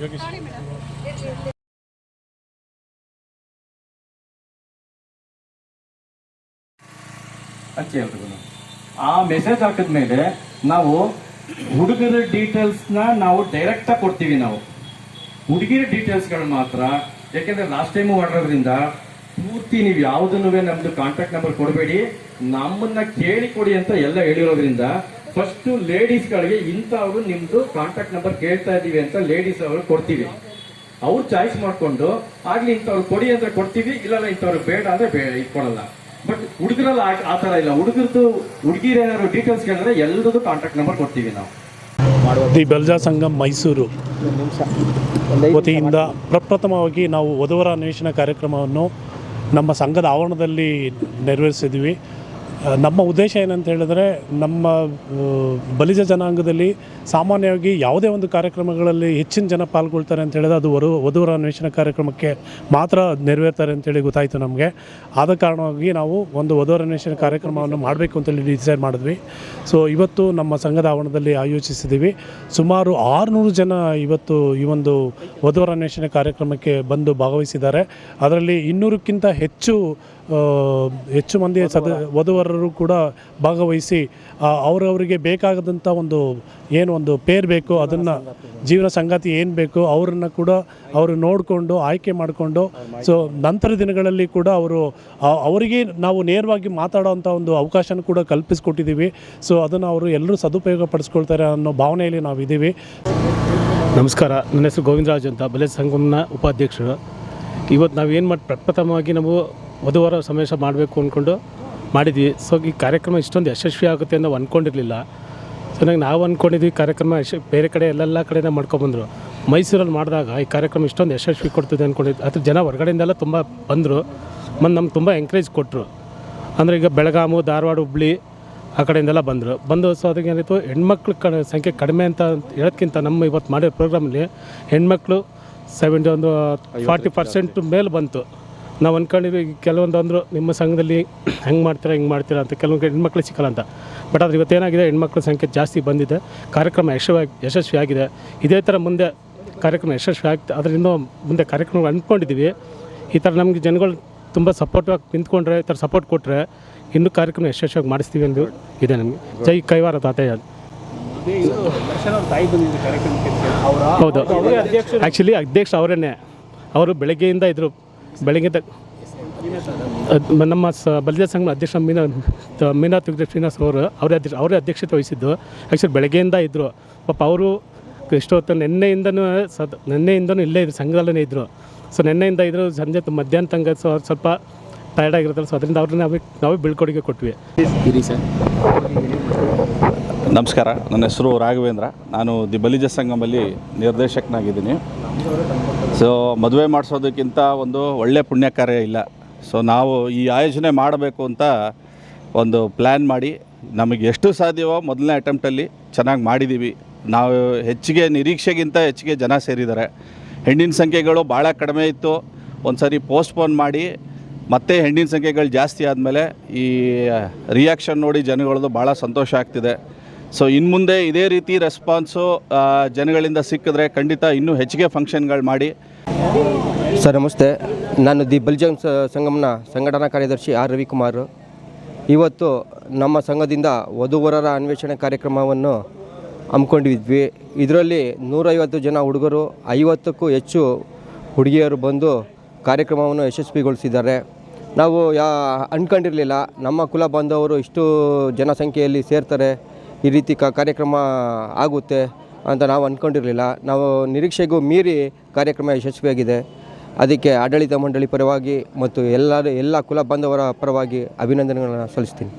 ಯೋಗೇಶ್ ಆ ಮೆಸೇಜ್ ಹಾಕಿದ್ಮೇಲೆ ನಾವು ಹುಡುಗರ ಡೀಟೇಲ್ಸ್ನ ನಾವು ಡೈರೆಕ್ಟಾಗಿ ಕೊಡ್ತೀವಿ ನಾವು. ಹುಡುಗಿರ ಡೀಟೇಲ್ಸ್ಗಳು ಮಾತ್ರ, ಯಾಕೆಂದ್ರೆ ಲಾಸ್ಟ್ ಟೈಮು ಮಾಡಿರೋದ್ರಿಂದ ಪೂರ್ತಿ ನೀವು ಯಾವುದನ್ನು ನಮ್ದು ಕಾಂಟ್ಯಾಕ್ಟ್ ನಂಬರ್ ಕೊಡಬೇಡಿ, ನಮ್ಮನ್ನ ಕೇಳಿ ಕೊಡಿ ಅಂತ ಎಲ್ಲ ಹೇಳಿರೋದ್ರಿಂದ ಫಸ್ಟ್ ಲೇಡೀಸ್ಗಳಿಗೆ ಇಂಥವ್ರು ನಿಮ್ದು ಕಾಂಟ್ಯಾಕ್ಟ್ ನಂಬರ್ ಕೇಳ್ತಾ ಇದ್ದೀವಿ ಅಂತ ಲೇಡೀಸ್ ಅವರು ಕೊಡ್ತೀವಿ. ಅವ್ರು ಚಾಯ್ಸ್ ಮಾಡಿಕೊಂಡು ಆಗ್ಲಿ ಇಂಥವ್ರು ಕೊಡಿ ಅಂತ ಕೊಡ್ತೀವಿ ಇಲ್ಲ ಇಂಥವ್ರು ಬೇಡ ಅಂದ್ರೆ ಬೇ ಕೊಡಲ್ಲ. ಬಟ್ ಹುಡುಗರಲ್ಲ ಆ ಥರ ಇಲ್ಲ. ಹುಡುಗರದ್ದು ಹುಡುಗಿರ ಏನಾದ್ರು ಡೀಟೇಲ್ಸ್ ಕೇಳಿದ್ರೆ ಎಲ್ಲರದ್ದು ಕಾಂಟ್ಯಾಕ್ಟ್ ನಂಬರ್ ಕೊಡ್ತೀವಿ ನಾವು. ದಿ ಬೆಲ್ಜಾ ಸಂಘಂ ಮೈಸೂರು. ವತಿಯಿಂದ ಪ್ರಪ್ರಥಮವಾಗಿ ನಾವು ವಧುವರ ಅನ್ವೇಷಣಾ ಕಾರ್ಯಕ್ರಮವನ್ನು ನಮ್ಮ ಸಂಘದ ಆವರಣದಲ್ಲಿ ನೆರವೇರಿಸಿದ್ವಿ ನಮ್ಮ ಉದ್ದೇಶ ಏನಂತ ಹೇಳಿದ್ರೆ ನಮ್ಮ ಬಲಿಜ ಜನಾಂಗದಲ್ಲಿ ಸಾಮಾನ್ಯವಾಗಿ ಯಾವುದೇ ಒಂದು ಕಾರ್ಯಕ್ರಮಗಳಲ್ಲಿ ಹೆಚ್ಚಿನ ಜನ ಪಾಲ್ಗೊಳ್ತಾರೆ ಅಂತ ಹೇಳಿದ್ರೆ ಅದು ವರು, ವಧುವರ ಅನ್ವೇಷಣೆ ಕಾರ್ಯಕ್ರಮಕ್ಕೆ ಮಾತ್ರ ನೆರವೇರ್ತಾರೆ ಅಂತೇಳಿ ಗೊತ್ತಾಯಿತು ನಮಗೆ. ಆದ ಕಾರಣವಾಗಿ ನಾವು ಒಂದು ವಧುವರ ಅನ್ವೇಷಣೆ ಕಾರ್ಯಕ್ರಮವನ್ನು ಮಾಡಬೇಕು ಅಂತೇಳಿ ಡಿಸೈಡ್ ಮಾಡಿದ್ವಿ. ಸೊ ಇವತ್ತು ನಮ್ಮ ಸಂಘದ ಆವರಣದಲ್ಲಿ ಆಯೋಜಿಸಿದ್ದೀವಿ. ಸುಮಾರು ಆರುನೂರು ಜನ ಇವತ್ತು ಈ ಒಂದು ವಧುವರ ಅನ್ವೇಷಣೆ ಕಾರ್ಯಕ್ರಮಕ್ಕೆ ಬಂದು ಭಾಗವಹಿಸಿದ್ದಾರೆ. ಅದರಲ್ಲಿ ಇನ್ನೂರಕ್ಕಿಂತ ಹೆಚ್ಚು ಹೆಚ್ಚು ಮಂದಿ ಸದ ವಧುವರರು. ಕೂಡ ಭಾಗವಹಿಸಿ ಅವರವರಿಗೆ ಬೇಕಾಗದಂಥ ಒಂದು ಏನು ಒಂದು ಪೇರ್ ಬೇಕು ಅದನ್ನು ಜೀವನ ಸಂಗಾತಿ ಏನು ಬೇಕು ಅವರನ್ನು ಕೂಡ ಅವರು ನೋಡಿಕೊಂಡು ಆಯ್ಕೆ ಮಾಡಿಕೊಂಡು ಸೊ ನಂತರ ದಿನಗಳಲ್ಲಿ ಕೂಡ ಅವರು ಅವರಿಗೆ ನಾವು ನೇರವಾಗಿ ಮಾತಾಡೋವಂಥ ಒಂದು ಅವಕಾಶನ ಕೂಡ ಕಲ್ಪಿಸ್ಕೊಟ್ಟಿದ್ದೀವಿ. ಸೊ ಅದನ್ನು ಅವರು ಎಲ್ಲರೂ ಸದುಪಯೋಗ ಪಡಿಸ್ಕೊಳ್ತಾರೆ ಅನ್ನೋ ಭಾವನೆಯಲ್ಲಿ ನಾವು ಇದ್ದೀವಿ. ನಮಸ್ಕಾರ. ನನ್ನ ಹೆಸರು ಗೋವಿಂದರಾಜ್ ಅಂತ ಬಲೆ ಸಂಗಮನ ಉಪಾಧ್ಯಕ್ಷರು. ಇವತ್ತು ನಾವೇನು ಏನು ಮಾಡಿ ಪ್ರಪ್ರಥಮವಾಗಿ ನಾವು ವಧುವರ ಸಮಾವೇಶ ಮಾಡಬೇಕು ಅಂದ್ಕೊಂಡು ಮಾಡಿದ್ವಿ. ಸೊ ಈ ಕಾರ್ಯಕ್ರಮ ಇಷ್ಟೊಂದು ಯಶಸ್ವಿ ಆಗುತ್ತೆ ಅಂತ ಅಂದ್ಕೊಂಡಿರಲಿಲ್ಲ ಸೊ ನನಗೆ ನಾವು ಅಂದ್ಕೊಂಡಿದ್ವಿ ಕಾರ್ಯಕ್ರಮ ಯಶ, ಬೇರೆ ಕಡೆ ಎಲ್ಲೆಲ್ಲ ಕಡೆನೇ ಮಾಡ್ಕೊಬಂದರು ಮೈಸೂರಲ್ಲಿ ಮಾಡಿದಾಗ ಈ ಕಾರ್ಯಕ್ರಮ ಇಷ್ಟೊಂದು ಯಶಸ್ವಿ ಕೊಡ್ತದೆ ಅಂದ್ಕೊಂಡಿದ್ದು ಅದ್ರ ಜನ ಹೊರಗಡೆಯಿಂದೆಲ್ಲ ತುಂಬ ಬಂದರು. ಮತ್ತು ನಮ್ಗೆ ತುಂಬ ಎಂಕರೇಜ್ ಕೊಟ್ಟರು ಅಂದರೆ ಈಗ ಬೆಳಗಾಮು, ಧಾರವಾಡ, ಹುಬ್ಳಿ ಆ ಕಡೆಯಿಂದೆಲ್ಲ ಬಂದರು. ಬಂದು ಸೊ, ಅದಕ್ಕೆ ಏನಾಯಿತು, ಹೆಣ್ಮಕ್ಳ ಕಡೆ ಸಂಖ್ಯೆ ಕಡಿಮೆ ಅಂತ ಹೇಳೋದ್ಕಿಂತ ನಮ್ಮ ಇವತ್ತು ಮಾಡಿರೋ ಪ್ರೋಗ್ರಾಮಲ್ಲಿ ಹೆಣ್ಮಕ್ಳು ಸೆವೆಂಟಿ ಒಂದು ಫಾರ್ಟಿ ಪರ್ಸೆಂಟ್ ಮೇಲೆ ಬಂತು. ನಾವು ಅಂದ್ಕೊಂಡಿದ್ವಿ ಈಗ ಕೆಲವೊಂದು ಅಂದರು ನಿಮ್ಮ ಸಂಘದಲ್ಲಿ ಹೆಂಗೆ ಮಾಡ್ತೀರಾ ಹೆಂಗೆ ಮಾಡ್ತೀರಾ ಅಂತ. ಕೆಲವೊಂದು ಹೆಣ್ಮಕ್ಳು ಸಿಕ್ಕಲ್ಲ ಅಂತ. ಬಟ್ ಆದರೆ ಇವತ್ತೇನಾಗಿದೆ ಹೆಣ್ಮಕ್ಳ ಸಂಖ್ಯೆ ಜಾಸ್ತಿ ಬಂದಿದೆ. ಕಾರ್ಯಕ್ರಮ ಯಶಸ್ವಿ ಯಶಸ್ವಿಯಾಗಿದೆ ಇದೇ ಥರ ಮುಂದೆ ಕಾರ್ಯಕ್ರಮ ಯಶಸ್ವಿ ಆಗ್ತದೆ ಅದರಿಂದ ಮುಂದೆ ಕಾರ್ಯಕ್ರಮ ಅಂದ್ಕೊಂಡಿದ್ದೀವಿ ಈ ಥರ ನಮಗೆ ಜನಗಳು ತುಂಬ ಸಪೋರ್ಟಾಗಿ ನಿಂತ್ಕೊಂಡ್ರೆ ಈ ಥರ ಸಪೋರ್ಟ್ ಕೊಟ್ಟರೆ ಇನ್ನೂ ಕಾರ್ಯಕ್ರಮ ಯಶಸ್ವಿಯಾಗಿ ಮಾಡಿಸ್ತೀವಿ ಎಂದು ಇದೆ ನಮಗೆ. ಜೈ ಕೈವಾರ ತಾತಯ್ಯ. ಹೌದು. ಆ್ಯಕ್ಚುಲಿ ಅಧ್ಯಕ್ಷ ಅವರೇನೆ. ಅವರು ಬೆಳಗ್ಗೆಯಿಂದ ಇದ್ದರು ಬೆಳಗ್ಗೆ ತ ನಮ್ಮ ಸ ಬಲಿದ ಸಂಘದ ಅಧ್ಯಕ್ಷ ಮೀನಾ ಮೀನಾ ಶ್ರೀನಿವಾಸ್ ಅವರು ಅವರೇ ಅಧ್ಯಕ್ಷ ಅವರೇ ಅಧ್ಯಕ್ಷತೆ ವಹಿಸಿದ್ದು. ಆ್ಯಕ್ಚುಲಿ ಬೆಳಗ್ಗೆಯಿಂದ ಇದ್ದರು ಪಾಪ ಅವರು ಇಷ್ಟೊತ್ತು ನಿನ್ನೆಯಿಂದನೂ ಸದ್ ನಿನ್ನೆಯಿಂದನೂ ಇಲ್ಲೇ ಇದ್ರು ಸಂಘದಲ್ಲೇ ಇದ್ದರು ಸೊ ನಿನ್ನೆಯಿಂದ ಇದ್ದರು ಸಂಜೆ ಮಧ್ಯಾಹ್ನ ತಂಗ ಸ್ವಲ್ಪ ಟಯರ್ಡ್ ಆಗಿರುತ್ತಲ್ಲ ಸೊ ಅದರಿಂದ ಅವ್ರನ್ನ ನಾವೇ ನಾವೇ ಬೀಳ್ಕೊಡುಗೆ ಕೊಟ್ವಿ. ನಮಸ್ಕಾರ ನನ್ನ ಹೆಸರು ರಾಘವೇಂದ್ರ. ನಾನು ದಿ ಬಲಿಜ ಸಂಗಮಲ್ಲಿ ನಿರ್ದೇಶಕನಾಗಿದ್ದೀನಿ. ಸೊ ಮದುವೆ ಮಾಡಿಸೋದಕ್ಕಿಂತ ಒಂದು ಒಳ್ಳೆಯ ಪುಣ್ಯ ಕಾರ್ಯ ಇಲ್ಲ. ಸೊ ನಾವು ಈ ಆಯೋಜನೆ ಮಾಡಬೇಕು ಅಂತ ಒಂದು ಪ್ಲ್ಯಾನ್ ಮಾಡಿ ನಮಗೆ ಎಷ್ಟು ಸಾಧ್ಯವೋ ಮೊದಲನೇ ಅಟೆಂಪ್ಟಲ್ಲಿ ಚೆನ್ನಾಗಿ ಮಾಡಿದ್ದೀವಿ ನಾವು ಹೆಚ್ಚಿಗೆ ನಿರೀಕ್ಷೆಗಿಂತ ಹೆಚ್ಚಿಗೆ ಜನ ಸೇರಿದ್ದಾರೆ. ಹೆಣ್ಣಿನ ಸಂಖ್ಯೆಗಳು ಭಾಳ ಕಡಿಮೆ ಇತ್ತು. ಒಂದು ಸಾರಿ ಪೋಸ್ಟ್ಪೋನ್ ಮಾಡಿ ಮತ್ತೆ ಹೆಣ್ಣಿನ ಸಂಖ್ಯೆಗಳು ಜಾಸ್ತಿ ಆದಮೇಲೆ ಈ ರಿಯಾಕ್ಷನ್ ನೋಡಿ ಜನಗಳದ್ದು ಭಾಳ ಸಂತೋಷ ಆಗ್ತಿದೆ. ಸೊ ಇನ್ನು ಮುಂದೆ ಇದೇ ರೀತಿ ರೆಸ್ಪಾನ್ಸು ಜನಗಳಿಂದ ಸಿಕ್ಕಿದ್ರೆ ಖಂಡಿತ ಇನ್ನೂ ಹೆಚ್ಚಿಗೆ ಫಂಕ್ಷನ್ಗಳು ಮಾಡಿ. ಸರ್, ನಮಸ್ತೆ. ನಾನು ದಿ ಸಂಗಮ್ನ ಸಂಗಮನ ಸಂಘಟನಾ ಕಾರ್ಯದರ್ಶಿ ಆರ್. ರವಿಕುಮಾರ್. ಇವತ್ತು ನಮ್ಮ ಸಂಘದಿಂದ ವಧುವರರ ಅನ್ವೇಷಣೆ ಕಾರ್ಯಕ್ರಮವನ್ನು ಹಮ್ಮಿಕೊಂಡಿದ್ವಿ. ಇದರಲ್ಲಿ ನೂರೈವತ್ತು ಜನ ಹುಡುಗರು, ಐವತ್ತಕ್ಕೂ ಹೆಚ್ಚು ಹುಡುಗಿಯರು ಬಂದು ಕಾರ್ಯಕ್ರಮವನ್ನು ಯಶಸ್ವಿಗೊಳಿಸಿದ್ದಾರೆ. ನಾವು ಯಾ ಅಂದ್ಕೊಂಡಿರಲಿಲ್ಲ ನಮ್ಮ ಕುಲ ಬಾಂಧವರು ಇಷ್ಟು ಜನಸಂಖ್ಯೆಯಲ್ಲಿ ಸೇರ್ತಾರೆ. ಈ ರೀತಿ ಕ ಕಾರ್ಯಕ್ರಮ ಆಗುತ್ತೆ ಅಂತ ನಾವು ಅಂದ್ಕೊಂಡಿರಲಿಲ್ಲ ನಾವು ನಿರೀಕ್ಷೆಗೂ ಮೀರಿ ಕಾರ್ಯಕ್ರಮ ಯಶಸ್ವಿಯಾಗಿದೆ. ಅದಕ್ಕೆ ಆಡಳಿತ ಮಂಡಳಿ ಪರವಾಗಿ ಮತ್ತು ಎಲ್ಲರೂ, ಎಲ್ಲ ಕುಲ ಬಾಂಧವರ ಪರವಾಗಿ ಅಭಿನಂದನೆಗಳನ್ನು ಸಲ್ಲಿಸ್ತೀನಿ.